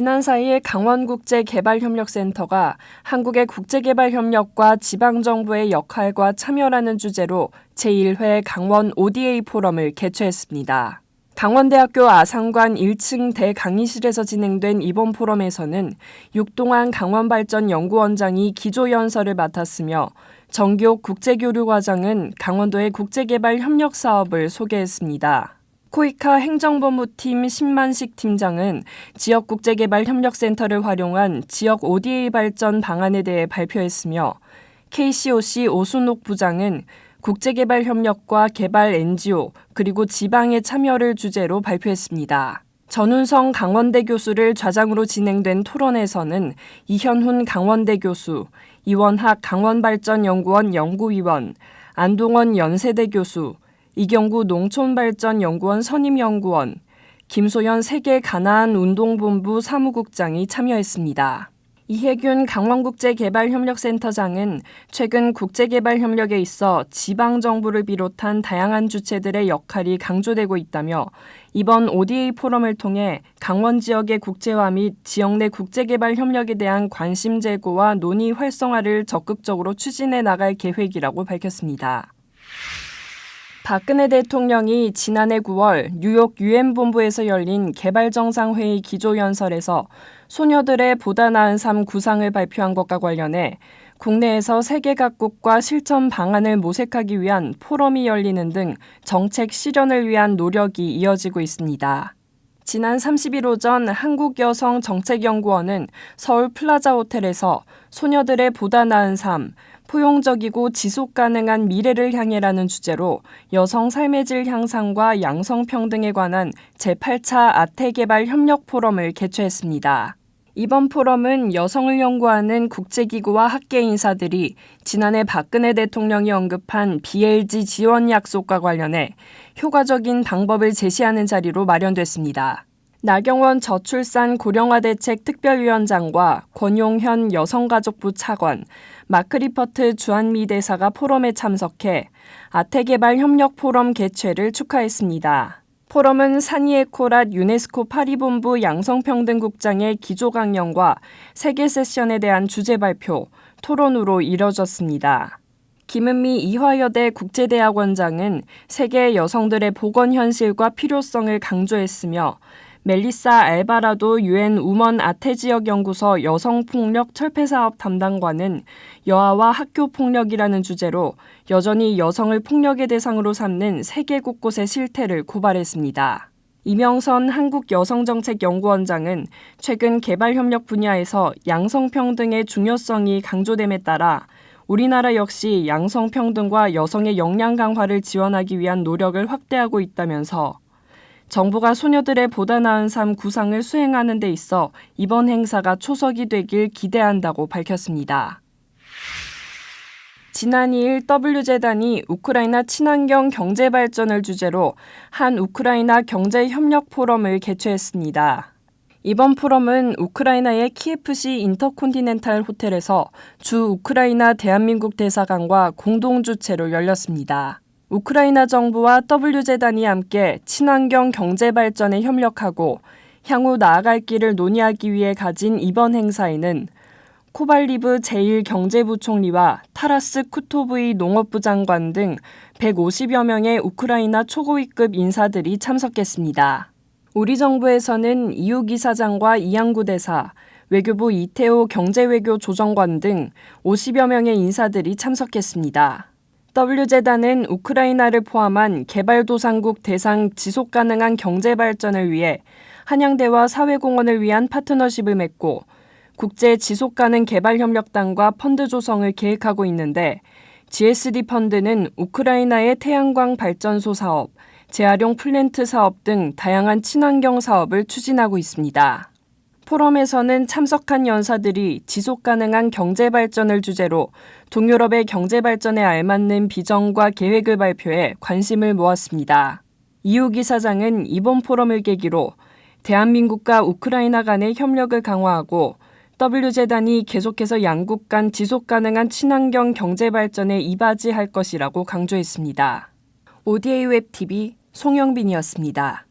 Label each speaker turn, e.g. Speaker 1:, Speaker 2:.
Speaker 1: 지난 4일 강원국제개발협력센터가 한국의 국제개발협력과 지방정부의 역할과 참여라는 주제로 제1회 강원 ODA 포럼을 개최했습니다. 강원대학교 아산관 1층 대강의실에서 진행된 이번 포럼에서는 육동환 강원발전연구원장이 기조연설을 맡았으며 정기옥 국제교류과장은 강원도의 국제개발 협력 사업을 소개했습니다. 코이카 행정본부팀 신만식 팀장은 지역 국제개발 협력센터를 활용한 지역 ODA 발전 방안에 대해 발표했으며 KCOC 오순옥 부장은 국제개발 협력과 개발 NGO 그리고 지방의 참여를 주제로 발표했습니다. 전운성 강원대 교수를 좌장으로 진행된 토론에서는 이현훈 강원대 교수, 이원학 강원발전연구원 연구위원, 안동원 연세대 교수, 이경구 농촌발전연구원 선임연구원, 김소연 세계 가나안 운동본부 사무국장이 참여했습니다. 이혜균 강원국제개발협력센터장은 최근 국제개발협력에 있어 지방정부를 비롯한 다양한 주체들의 역할이 강조되고 있다며 이번 ODA 포럼을 통해 강원 지역의 국제화 및 지역 내 국제개발 협력에 대한 관심 제고와 논의 활성화를 적극적으로 추진해 나갈 계획이라고 밝혔습니다. 박근혜 대통령이 지난해 9월 뉴욕 유엔 본부에서 열린 개발정상회의 기조연설에서 소녀들의 보다 나은 삶 구상을 발표한 것과 관련해 국내에서 세계 각국과 실천 방안을 모색하기 위한 포럼이 열리는 등 정책 실현을 위한 노력이 이어지고 있습니다. 지난 30일 오전 한국여성정책연구원은 서울 플라자 호텔에서 소녀들의 보다 나은 삶, 포용적이고 지속 가능한 미래를 향해라는 주제로 여성 삶의 질 향상과 양성 평등에 관한 제8차 아태 개발 협력 포럼을 개최했습니다. 이번 포럼은 여성을 연구하는 국제기구와 학계 인사들이 지난해 박근혜 대통령이 언급한 BLG 지원 약속과 관련해 효과적인 방법을 제시하는 자리로 마련됐습니다. 나경원 저출산 고령화 대책 특별위원장과 권용현 여성가족부 차관, 마크리퍼트 주한미 대사가 포럼에 참석해 아태개발 협력 포럼 개최를 축하했습니다. 포럼은 사니에코랏 유네스코 파리본부 양성평등국장의 기조 강령과 세계 세션에 대한 주제 발표, 토론으로 이뤄졌습니다. 김은미 이화여대 국제대학원장은 세계 여성들의 보건 현실과 필요성을 강조했으며 멜리사 알바라도 유엔 우먼 아태 지역 연구소 여성 폭력 철폐 사업 담당관은 여아와 학교 폭력이라는 주제로 여전히 여성을 폭력의 대상으로 삼는 세계 곳곳의 실태를 고발했습니다. 이명선 한국여성정책연구원장은 최근 개발협력 분야에서 양성평등의 중요성이 강조됨에 따라 우리나라 역시 양성평등과 여성의 역량 강화를 지원하기 위한 노력을 확대하고 있다면서 정부가 소녀들의 보다 나은 삶 구상을 수행하는 데 있어 이번 행사가 초석이 되길 기대한다고 밝혔습니다. 지난 2일 W재단이 우크라이나 친환경 경제 발전을 주제로 한 우크라이나 경제 협력 포럼을 개최했습니다. 이번 포럼은 우크라이나의 키예프시 인터콘티넨탈 호텔에서 주 우크라이나 대한민국 대사관과 공동 주최로 열렸습니다. 우크라이나 정부와 W재단이 함께 친환경 경제 발전에 협력하고 향후 나아갈 길을 논의하기 위해 가진 이번 행사에는 코발리브 제1경제부총리와 타라스 쿠토브이 농업부 장관 등 150여 명의 우크라이나 초고위급 인사들이 참석했습니다. 우리 정부에서는 이우기 사장과 이양구 대사, 외교부 이태호 경제외교 조정관 등 50여 명의 인사들이 참석했습니다. W재단은 우크라이나를 포함한 개발도상국 대상 지속 가능한 경제 발전을 위해 한양대와 사회공헌을 위한 파트너십을 맺고 국제 지속 가능 개발 협력단과 펀드 조성을 계획하고 있는데 GSD 펀드는 우크라이나의 태양광 발전소 사업, 재활용 플랜트 사업 등 다양한 친환경 사업을 추진하고 있습니다. 포럼에서는 참석한 연사들이 지속 가능한 경제 발전을 주제로 동유럽의 경제 발전에 알맞는 비전과 계획을 발표해 관심을 모았습니다. 이우기 사장은 이번 포럼을 계기로 대한민국과 우크라이나 간의 협력을 강화하고 W재단이 계속해서 양국 간 지속 가능한 친환경 경제 발전에 이바지할 것이라고 강조했습니다. ODA 웹 TV 송영빈이었습니다.